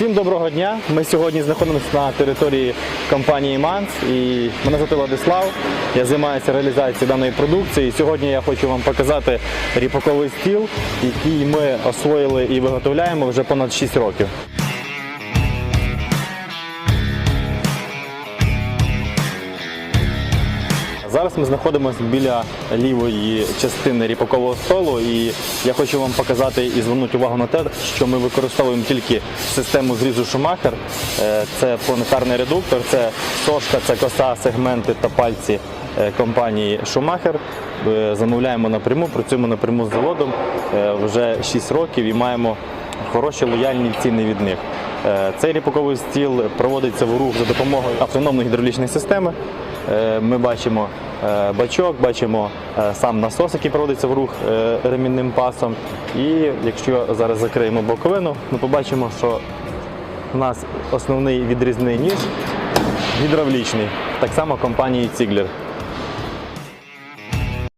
Всім доброго дня. Ми сьогодні знаходимося на території компанії Манс і мене звати Владислав. Я займаюся реалізацією даної продукції. Сьогодні я хочу вам показати ріпаковий стіл, який ми освоїли і виготовляємо вже понад 6 років. Зараз ми знаходимося біля лівої частини ріпакового столу, і я хочу вам показати і звернути увагу на те, що ми використовуємо тільки систему зрізу Шумахер. Е, Це планетарний редуктор, це сошка, це коса, сегменти та пальці е, компанії Шумахер. Е, Замовляємо напряму, працюємо напряму з заводом вже 6 років і маємо хороші лояльні ціни від них. Цей ріпаковий стіл проводиться в рух за допомогою автономної гідравлічної системи. Е, Ми бачимо е, бачок, бачимо е, сам насос, який проводиться в рух ремінним пасом. І якщо зараз закриємо боковину, ми побачимо, що у нас основний відрізний ніж гідравлічний, так само компанії Ziegler.